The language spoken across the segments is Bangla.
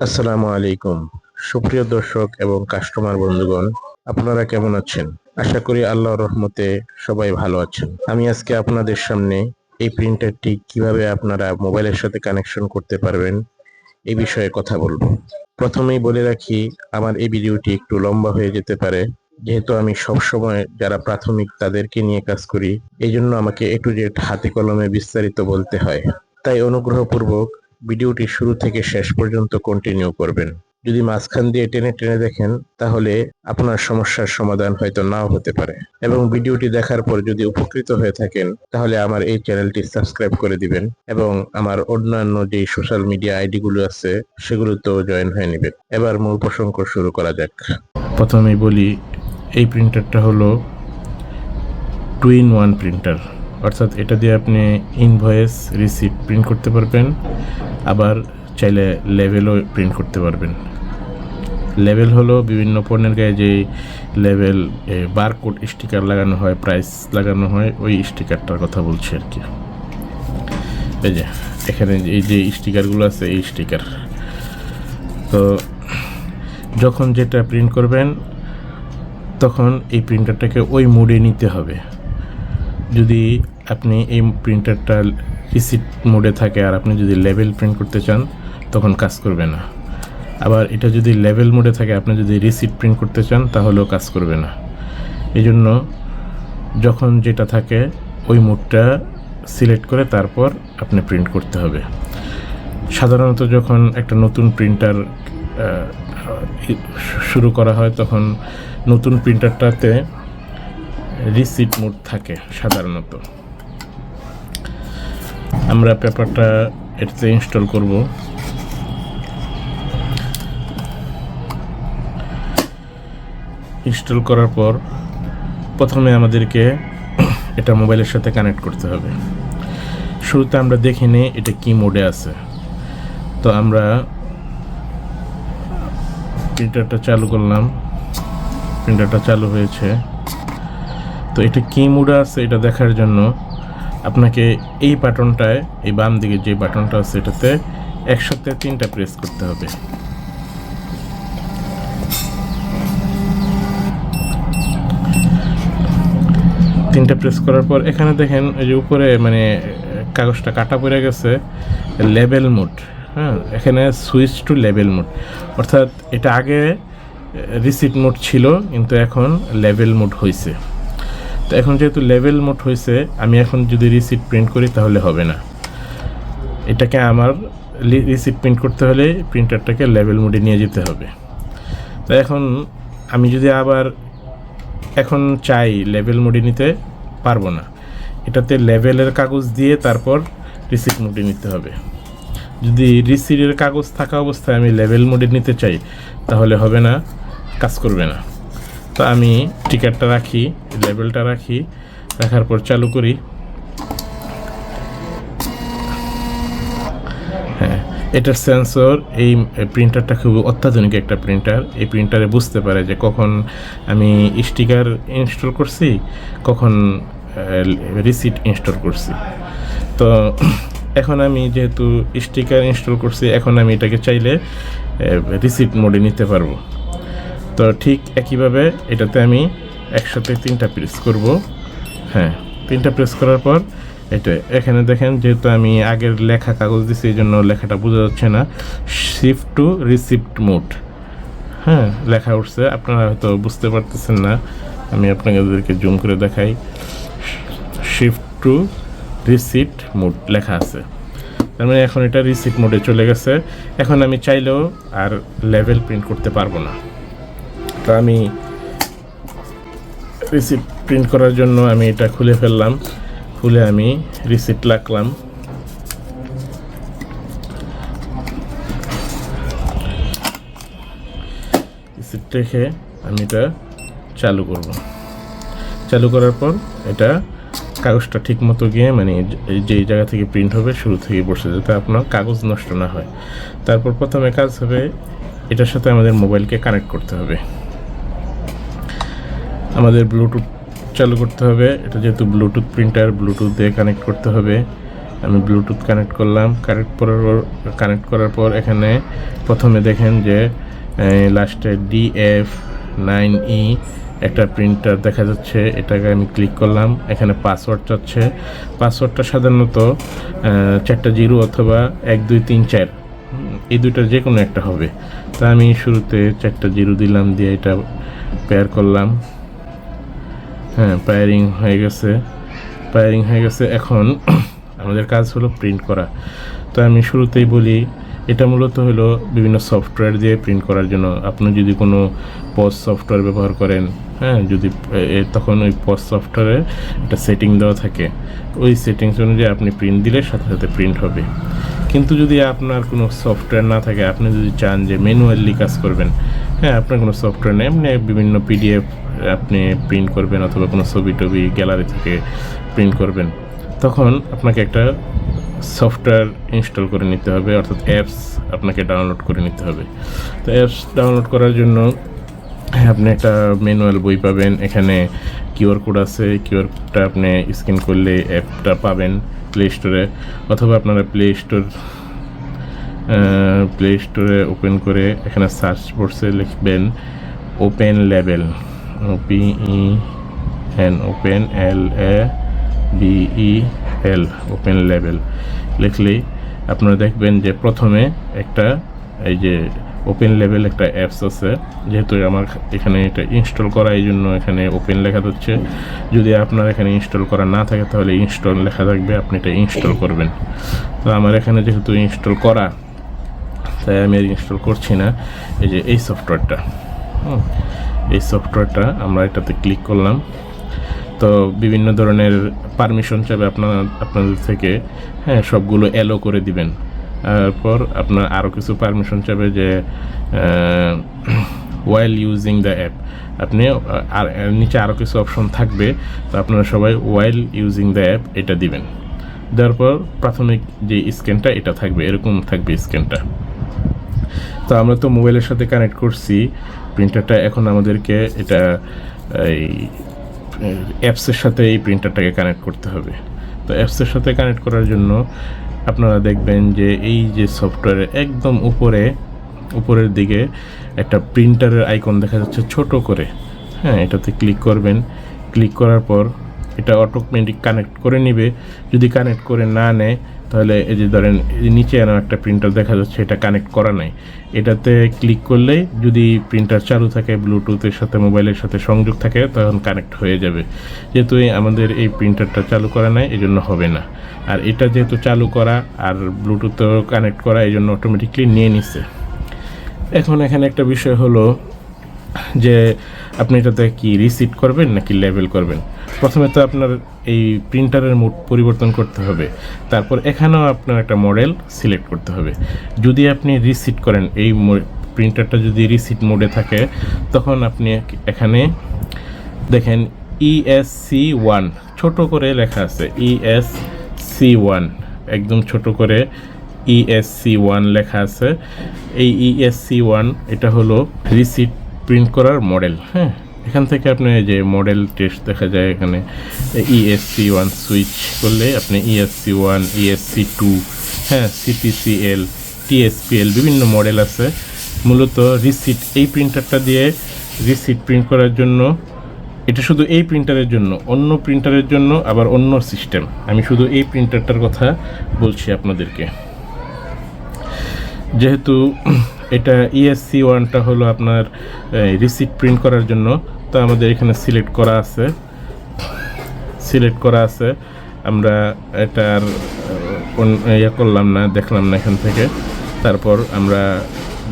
আসসালামু আলাইকুম। সুপ্রিয় দর্শক এবং কাস্টমার বন্ধুগণ, আপনারা কেমন আছেন? আশা করি আল্লাহর রহমতে সবাই ভালো আছেন। আমি আজকে আপনাদের সামনে এই প্রিন্টারটি কীভাবে আপনারা মোবাইলের সাথে কানেকশন করতে পারবেন এই বিষয়ে কথা বলব। প্রথমেই বলে রাখি, আমার এই ভিডিওটি একটু লম্বা হয়ে যেতে পারে। যেহেতু আমি সব সময় যারা প্রাথমিক তাদেরকে নিয়ে কাজ করি, এই জন্য আমাকে এ টু জেড হাতে কলমে বিস্তারিত বলতে হয়। তাই অনুগ্রহপূর্বক ভিডিওটি শুরু থেকে শেষ পর্যন্ত কন্টিনিউ করবেন। যদি মাঝখান দিয়ে টেনে টেনে দেখেন, তাহলে আপনার সমস্যার সমাধান হয়তো নাও হতে পারে। এবং ভিডিওটি দেখার পর যদি উপকৃত হয়ে থাকেন, তাহলে আমার এই চ্যানেলটি সাবস্ক্রাইব করে দিবেন এবং আমার অন্যান্য যে সোশ্যাল মিডিয়া আইডিগুলো আছে, সেগুলোতেও জয়েন হয়ে নেবেন। এবার মূল প্রসঙ্গ শুরু করা যাক। প্রথমেই বলি, এই প্রিন্টারটা হলো টু ইন ওয়ান প্রিন্টার অর্থাৎ এটা দিয়ে আপনি ইনভয়েস রিসিপ্ট প্রিন্ট করতে পারবেন। আবার চাইলে লেভেলও প্রিন্ট করতে পারবেন। লেভেল হলো বিভিন্ন পণ্যের গায়ে যে লেভেল বারকোড স্টিকার লাগানো হয় প্রাইস লাগানো হয়, ওই স্টিকারটার কথা বলছি আর কি। এই যে, এখানে এই যে স্টিকারগুলো আছে, এই স্টিকার তো যখন যেটা প্রিন্ট করবেন, তখন এই প্রিন্টারটাকে ওই মুডে নিতে হবে। যদি আপনি এই প্রিন্টারটা রিসিট মোডে থাকে আর আপনি যদি লেভেল প্রিন্ট করতে চান, তখন কাজ করবে না। আবার এটা যদি লেভেল মোডে থাকে, আপনি যদি রিসিট প্রিন্ট করতে চান, তাহলেও কাজ করবে না। এই জন্য যখন যেটা থাকে, ওই মোডটা সিলেক্ট করে তারপর আপনি প্রিন্ট করতে হবে। সাধারণত যখন একটা নতুন প্রিন্টার শুরু করা হয়, তখন নতুন প্রিন্টারটাতে রিসিট মোড থাকে সাধারণত। আমরা পেপারটা এটাতে ইনস্টল করব। ইনস্টল করার পর প্রথমে আমাদেরকে এটা মোবাইলের সাথে কানেক্ট করতে হবে। শুরুতে আমরা দেখে নিই এটা কি মোডে আছে। তো আমরা প্রিন্টারটা চালু করলাম। প্রিন্টারটা চালু হয়েছে। তো এটা কি মুডে আছে এটা দেখার জন্য আপনাকে এই বাটনটায়, এই বাম দিকে যে বাটনটা আছে এটাতে একসাথে তিনটা প্রেস করতে হবে। তিনটা প্রেস করার পর এখানে দেখেন ওই যে উপরে মানে কাগজটা কাটা পড়ে গেছে লেভেল মোড হ্যাঁ? এখানে সুইচ টু লেভেল মোড অর্থাৎ এটা আগে রিসিট মোড ছিল, কিন্তু এখন লেভেল মোড হয়েছে তো এখন যেহেতু লেভেল মোড হয়েছে, আমি এখন যদি রিসিট প্রিন্ট করি তাহলে হবে না। এটাকে আমার রিসিট প্রিন্ট করতে হলে প্রিন্টারটাকে লেভেল মোডে নিয়ে যেতে হবে। তো এখন আমি যদি আবার এখন চাই লেভেল মোডে নিতে, পারব না। এটাতে লেভেলের কাগজ দিয়ে তারপর রিসিট মোডে নিতে হবে। যদি রিসিটের কাগজ থাকা অবস্থায় আমি লেভেল মোডে নিতে চাই, তাহলে হবে না, কাজ করবে না। তো আমি টিকারটা রাখি লেভেলটা রাখি, রাখার পর চালু করি। হ্যাঁ এটার সেন্সর এই প্রিন্টারটা খুব অত্যাধুনিক একটা প্রিন্টার এই প্রিন্টারে বুঝতে পারে যে কখন আমি স্টিকার ইনস্টল করছি, কখন রিসিট ইনস্টল করছি। তো এখন আমি যেহেতু স্টিকার ইনস্টল করছি, এখন আমি এটাকে চাইলে রিসিট মোডে নিতে পারব। তো ঠিক একইভাবে এটাতে আমি একসাথে তিনটা প্রেস করব। হ্যাঁ তিনটা প্রেস করার পর এটা এখানে দেখেন যেহেতু আমি আগের লেখা কাগজ দিছি, এই জন্য লেখাটা বোঝা যাচ্ছে না। শিফট টু রিসিপ্ট মোড হ্যাঁ লেখা উঠছে। আপনারা হয়তো বুঝতে পারতেছেন না। আমি আপনাদেরকে জুম করে দেখাই। শিফট টু রিসিপ্ট মোড লেখা আছে। তার মানে এখন এটা রিসিপ্ট মোডে চলে গেছে। এখন আমি চাইলেও আর লেভেল প্রিন্ট করতে পারব না। তো আমি রিসিপ্ট প্রিন্ট করার জন্য আমি এটা খুলে ফেললাম। খুলে আমি রিসিপ্ট রাখলাম। রিসিপ্ট রেখে আমি এটা চালু করব। চালু করার পর এটা কাগজটা ঠিক মতো গিয়ে মানে যেই জায়গা থেকে প্রিন্ট হবে শুরু থেকে বসে যাতে আপনার কাগজ নষ্ট না হয়। তারপর প্রথমে কাজ হবে এটার সাথে আমাদের মোবাইলকে কানেক্ট করতে হবে। আমাদের ব্লুটুথ চালু করতে হবে। এটা যেহেতু ব্লুটুথ প্রিন্টার ব্লুটুথ দিয়ে কানেক্ট করতে হবে। আমি ব্লুটুথ কানেক্ট করলাম। কানেক্ট করার পর কানেক্ট করার পর এখানে প্রথমে দেখেন যে লাস্টে ডিএফ নাইন ই একটা প্রিন্টার দেখা যাচ্ছে। এটাকে আমি ক্লিক করলাম। এখানে পাসওয়ার্ড চাচ্ছে। পাসওয়ার্ডটা সাধারণত চারটা জিরো অথবা এক, দুই, তিন, চার। এই দুইটা যে কোনো একটা হবে। তা আমি শুরুতে চারটা জিরো দিলাম, দিয়ে এটা পেয়ার করলাম। হ্যাঁ পায়ারিং হয়ে গেছে। পায়ারিং হয়ে গেছে। এখন আমাদের কাজ হলো প্রিন্ট করা। তো আমি শুরুতেই বলি, এটা মূলত হলো বিভিন্ন সফটওয়্যার দিয়ে প্রিন্ট করার জন্য। আপনি যদি কোনো পোস্ট সফটওয়্যার ব্যবহার করেন হ্যাঁ যদি তখন ওই পোস্ট সফটওয়্যারে একটা সেটিং দেওয়া থাকে। ওই সেটিংস অনুযায়ী আপনি প্রিন্ট দিলে সাথে সাথে প্রিন্ট হবে। কিন্তু যদি আপনার কোনো সফটওয়্যার না থাকে, আপনি যদি চান যে ম্যানুয়ালি কাজ করবেন হ্যাঁ আপনার কোনো সফটওয়্যার নেই এমনি বিভিন্ন পিডিএফ আপনি প্রিন্ট করবেন অথবা কোনো ছবি টবি গ্যালারি থেকে প্রিন্ট করবেন, তখন আপনাকে একটা সফটওয়্যার ইনস্টল করে নিতে হবে, অর্থাৎ অ্যাপস আপনাকে ডাউনলোড করে নিতে হবে। তো অ্যাপস ডাউনলোড করার জন্য আপনি একটা ম্যানুয়াল বই পাবেন, এখানে কিউআর কোড আছে কিউআর কোডটা আপনি স্ক্যান করলে অ্যাপটা পাবেন প্লে স্টোরে অথবা আপনারা প্লে স্টোর প্লে স্টোরে ওপেন করে এখানে সার্চ বক্সে লিখবেন open level P E N open L A B E L open level লিখলেই আপনারা দেখবেন যে প্রথমে একটা, এই যে ওপেন লেভেল একটা অ্যাপস আছে, যেহেতু আমার এখানে এটা ইনস্টল করা, এই জন্য এখানে ওপেন লেখা হচ্ছে যদি আপনার এখানে ইনস্টল করা না থাকে, তাহলে ইনস্টল লেখা থাকবে, আপনি এটা ইনস্টল করবেন। তো আমার এখানে যেহেতু ইনস্টল করা, তাই আমি আর ইনস্টল করছি না। এই যে এই সফটওয়্যারটা এই সফটওয়্যারটা আমরা এটাতে ক্লিক করলাম। তো বিভিন্ন ধরনের পারমিশন চাবে আপনার, আপনাদের থেকে হ্যাঁ সবগুলো অ্যালো করে দিবেন। তারপর আপনার আরও কিছু পারমিশন চাবে যে ওয়াইল ইউজিং দ্য অ্যাপ আপনি আর নিচে আরও কিছু অপশন থাকবে। তো আপনারা সবাই ওয়াইল ইউজিং দ্য অ্যাপ এটা দিবেন। দেওয়ার পর প্রাথমিক যে স্ক্যানটা এটা থাকবে। এরকম থাকবে স্ক্যানটা তো আমরা তো মোবাইলের সাথে কানেক্ট করছি। প্রিন্টারটা এখন আমাদেরকে এটা, এই অ্যাপসের সাথে এই প্রিন্টারটাকে কানেক্ট করতে হবে। তো অ্যাপসের সাথে কানেক্ট করার জন্য আপনারা দেখবেন যে এই যে সফটওয়্যারের একদম উপরে, উপরের দিকে একটা প্রিন্টারের আইকন দেখা যাচ্ছে ছোট করে। হ্যাঁ এটাতে ক্লিক করবেন। ক্লিক করার পর এটা অটোমেটিক কানেক্ট করে নেবে। যদি কানেক্ট করে না নেয় তাহলে এই যে ধরেন নিচে এরকম একটা প্রিন্টার দেখা যাচ্ছে, এটা কানেক্ট করা নাই। এটাতে ক্লিক করলে যদি প্রিন্টার চালু থাকে ব্লুটুথের সাথে মোবাইলের সাথে সংযোগ থাকে, তখন কানেক্ট হয়ে যাবে। যেহেতু আমাদের এই প্রিন্টারটা চালু করা নাই এই জন্য হবে না। আর এটা যেহেতু চালু করা আর ব্লুটুথও কানেক্ট করা এই জন্য অটোমেটিকলি নিয়ে নিচ্ছে এখন এখানে একটা বিষয় হলো যে আপনি এটাতে কি রিসিট করবেন নাকি লেভেল করবেন? প্রথমে তো আপনার এই প্রিন্টারের মোড পরিবর্তন করতে হবে। তারপর এখানেও আপনার একটা মডেল সিলেক্ট করতে হবে। যদি আপনি রিসিট করেন, এই প্রিন্টারটা যদি রিসিট মোডে থাকে, তখন আপনি এখানে দেখেন E ইএসসি ওয়ান ছোট করে লেখা আছে E ইএসসি ওয়ান একদম ছোট করে E ইএসসি ওয়ান লেখা আছে। এই E ইএসসি ওয়ান এটা হলো রিসিট প্রিন্ট করার মডেল হ্যাঁ? এখান থেকে আপনি যে মডেল টেস্ট দেখা যায় এখানে ইএসসি ওয়ান সুইচ করলে আপনি ইএসসি ওয়ান ইএসসি টু হ্যাঁ সিপিসিএল টিএসপিএল বিভিন্ন মডেল আছে। মূলত রিসিট এই প্রিন্টারটা দিয়ে রিসিট প্রিন্ট করার জন্য, এটা শুধু এই প্রিন্টারের জন্য, অন্য প্রিন্টারের জন্য, আবার অন্য সিস্টেম আমি শুধু এই প্রিন্টারটার কথা বলছি আপনাদেরকে। যেহেতু এটা E ইএসসি ওয়ানটা হলো আপনার রিসিপ্ট প্রিন্ট করার জন্য। তো আমাদের এখানে সিলেক্ট করা আছে। সিলেক্ট করা আছে। আমরা আহ, অন- ইয়ে করলাম না দেখলাম না এখান থেকে। তারপর আমরা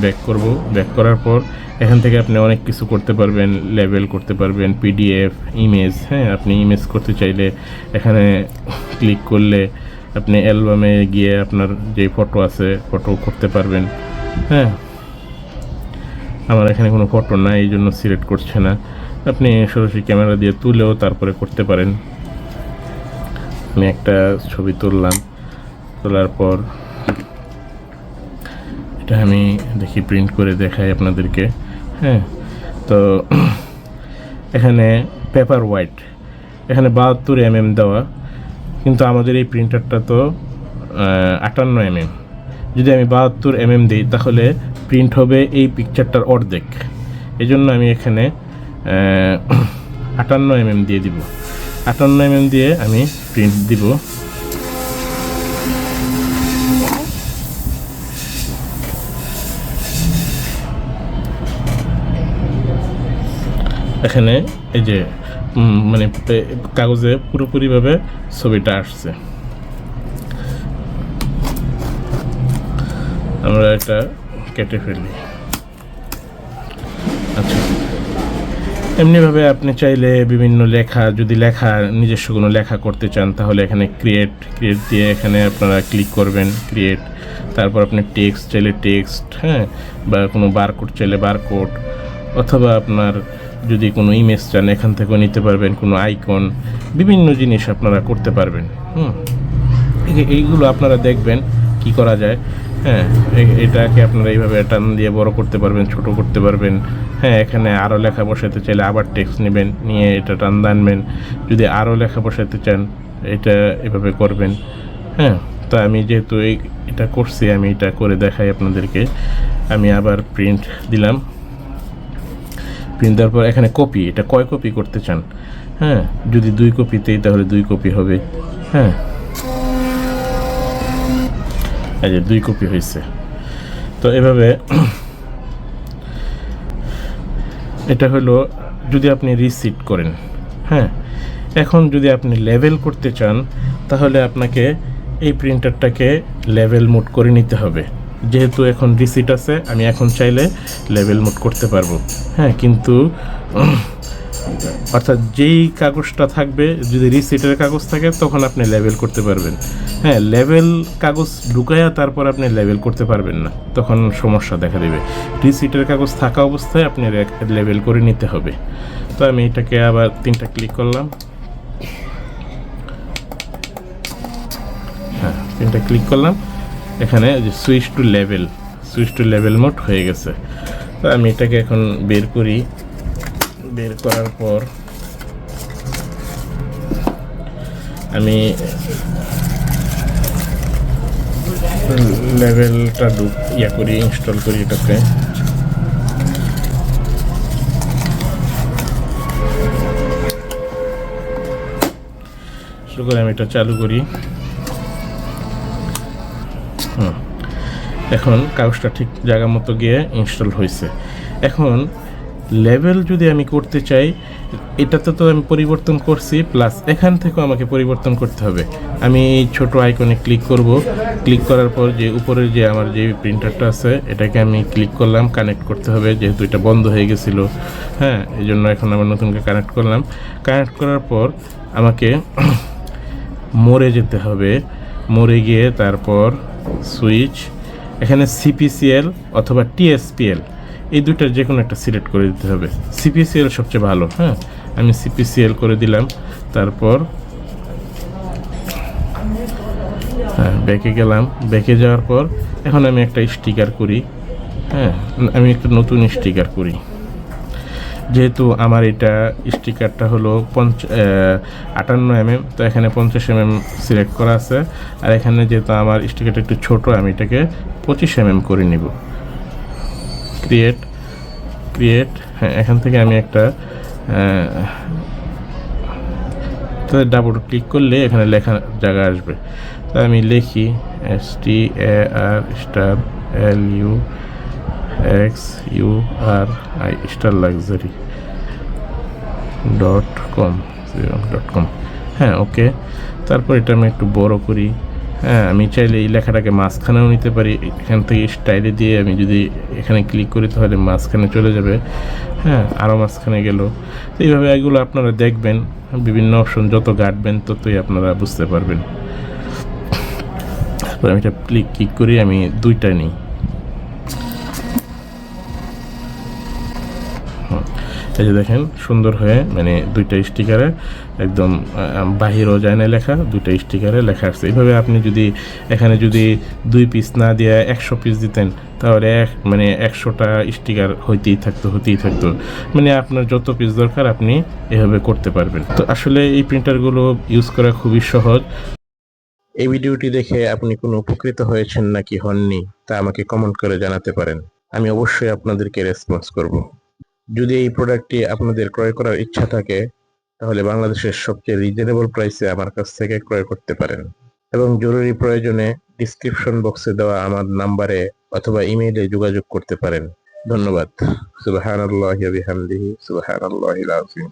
ব্যাক করব। ব্যাক করার পর এখান থেকে আপনি অনেক কিছু করতে পারবেন। লেবেল করতে পারবেন পিডিএফ ইমেজ হ্যাঁ আপনি ইমেজ করতে চাইলে এখানে ক্লিক করলে আপনি অ্যালবামে গিয়ে আপনার যে ফটো আছে ফটো করতে পারবেন। হ্যাঁ। আমার এখানে কোনো ফটো নাই, এই জন্য সিলেক্ট করছে না। আপনি সরাসরি ক্যামেরা দিয়ে তুলেও তারপরে করতে পারেন। আমি একটা ছবি তুললাম। তোলার পর এটা আমি দেখি প্রিন্ট করে দেখাই আপনাদেরকে। হ্যাঁ তো এখানে পেপার হোয়াইট এখানে বাহাত্তর এম এম দেওয়া। কিন্তু আমাদের এই প্রিন্টারটা তো আটান্ন এমএম যদি আমি বাহাত্তর এম এম দিই, তাহলে প্রিন্ট হবে এই পিকচারটার অর্ধেক। এই জন্য আমি এখানে আটান্ন এমএম দিয়ে দিব। আটান্ন এমএম দিয়ে আমি প্রিন্ট দিব। এখানে এই যে মানে কাগজে পুরোপুরিভাবে ছবিটা আসছে। আমরা এটা কেটে ফেলি। আচ্ছা। এমনিভাবে আপনি চাইলে বিভিন্ন লেখা, যদি লেখা, নিজস্ব কোনো লেখা করতে চান, তাহলে এখানে ক্রিয়েট ক্রিয়েট দিয়ে এখানে আপনারা ক্লিক করবেন ক্রিয়েট তারপর আপনি টেক্সট চাইলে টেক্সট হ্যাঁ? বা কোনো বারকোড চাইলে বারকোড অথবা আপনার যদি কোনো ইমেজ চান, এখান থেকেও নিতে পারবেন কোনো আইকন বিভিন্ন জিনিস আপনারা করতে পারবেন, হুম? এই- এইগুলো আপনারা দেখবেন কি করা যায়। হ্যাঁ এটাকে আপনারা এইভাবে টান দিয়ে বড় করতে পারবেন, ছোট করতে পারবেন। হ্যাঁ এখানে আরও লেখা বসাতে চাইলে আবার টেক্সট নেবেন, নিয়ে এটা টান দানবেন যদি আরও লেখা বসাতে চান, এটা এভাবে করবেন। হ্যাঁ তো আমি যেহেতু এই, এটা করছি, আমি এটা করে দেখাই আপনাদেরকে। আমি আবার প্রিন্ট দিলাম। প্রিন্ট দেওয়ার পর এখানে কপি এটা কয় কপি করতে চান? হ্যাঁ যদি দুই কপিতেই তাহলে দুই কপি হবে। হ্যাঁ এই যে দুই কপি হয়েছে তো এভাবে এটা হলো যদি আপনি রিসিট করেন হ্যাঁ? এখন যদি আপনি লেভেল করতে চান, তাহলে আপনাকে এই প্রিন্টারটাকে লেভেল মোড করে নিতে হবে। যেহেতু এখন রিসিট আছে, আমি এখন চাইলে লেভেল মোড করতে পারব। হ্যাঁ কিন্তু অর্থাৎ যেই কাগজটা থাকবে, যদি রিসিটের কাগজ থাকে, তখন আপনি লেভেল করতে পারবেন। হ্যাঁ লেভেল কাগজ ঢুকাইয়া তারপর আপনি লেভেল করতে পারবেন না। তখন সমস্যা দেখা দেবে। রিসিটের কাগজ থাকা অবস্থায় আপনি লেভেল করে নিতে হবে। তো আমি এটাকে আবার তিনটা ক্লিক করলাম। হ্যাঁ তিনটা ক্লিক করলাম। এখানে যে switch to level switch to level mode হয়ে গেছে। তো আমি এটাকে এখন বের করি। বের করার পর আমি লেভেলটা ঢুক ইয়া করি ইনস্টল করি এটাকে শুরু করে আমি এটা চালু করি। এখন কাগজটা ঠিক জায়গা মতো গিয়ে ইনস্টল হয়েছে এখন লেভেল যদি আমি করতে চাই, এটাতে তো আমি পরিবর্তন করছি প্লাস এখান থেকেও আমাকে পরিবর্তন করতে হবে। আমি এই ছোটো আইকনে ক্লিক করব। ক্লিক করার পর যে উপরের যে আমার যে প্রিন্টারটা আছে, এটাকে আমি ক্লিক করলাম কানেক্ট করতে হবে, যেহেতু এটা বন্ধ হয়ে গেছিল। হ্যাঁ এই জন্য এখন আবার নতুনকে কানেক্ট করলাম। কানেক্ট করার পর আমাকে মরে যেতে হবে। মরে গিয়ে তারপর সুইচ এখানে সিপিসিএল অথবা টিএসপিএল এই দুইটার যে কোনো একটা সিলেক্ট করে দিতে হবে। সিপিসিএল সবচেয়ে ভালো হ্যাঁ? আমি সিপিসিএল করে দিলাম, তারপর হ্যাঁ ব্যাকে গেলাম। ব্যাকে যাওয়ার পর, এখন আমি একটা স্টিকার করি হ্যাঁ? আমি একটা নতুন স্টিকার করি। যেহেতু আমার এটা স্টিকারটা হলো পঞ্চ আটান্ন এমএম, তো এখানে পঞ্চাশ এমএম সিলেক্ট করা আছে। আর এখানে যেহেতু আমার স্টিকারটা একটু ছোট, আমি এটাকে পঁচিশ এমএম করে নিব। ক্রিয়েট ক্রিয়েট হ্যাঁ এখান থেকে আমি একটা তাহলে ডাবল ক্লিক করলে এখানে লেখা জায়গা আসবে। তা আমি লিখি S T A R star L U X U R I star luxury dot com dot com হ্যাঁ ওকে তারপর এটা আমি একটু বড় করি। হ্যাঁ আমি চাইলে এই লেখাটাকে মাঝখানেও নিতে পারি। এখান থেকে স্টাইলে দিয়ে আমি যদি এখানে ক্লিক করি তাহলে মাঝখানে চলে যাবে। হ্যাঁ আরও মাঝখানে গেল। তো এইভাবে এগুলো আপনারা দেখবেন। বিভিন্ন অপশন যত ঘাটবেন ততই আপনারা বুঝতে পারবেন। আমি এটা ক্লিক ক্লিক করি, আমি দুইটা নিই। এই যে দেখেন, সুন্দর হয়ে মানে দুইটা স্টিকারে একদম বাহিরও যায় না লেখা, দুইটা স্টিকারে লেখা আসছে এইভাবে আপনি যদি এখানে যদি দুই পিস না দিয়ে একশো পিস দিতেন, তাহলে এক মানে একশোটা স্টিকার হইতেই থাকতো, হতেই থাকতো। মানে আপনার যত পিস দরকার আপনি এভাবে করতে পারবেন। তো আসলে এই প্রিন্টারগুলো ইউজ করা খুবই সহজ। এই ভিডিওটি দেখে আপনি কোনো উপকৃত হয়েছেন নাকি হননি, তা আমাকে কমেন্ট করে জানাতে পারেন। আমি অবশ্যই আপনাদেরকে রেসপন্স করব। যদি এই প্রোডাক্টটি আপনাদের ক্রয় করার ইচ্ছা থাকে, তাহলে বাংলাদেশের সবচেয়ে রিজনেবল প্রাইসে আমার কাছ থেকে ক্রয় করতে পারেন। এবং জরুরি প্রয়োজনে ডিসক্রিপশন বক্সে দেওয়া আমার নাম্বারে অথবা ইমেইলে যোগাযোগ করতে পারেন। ধন্যবাদ। সুবহানাল্লাহি ওয়া বিহামদিহি। সুবহানাল্লাহিল আযীম।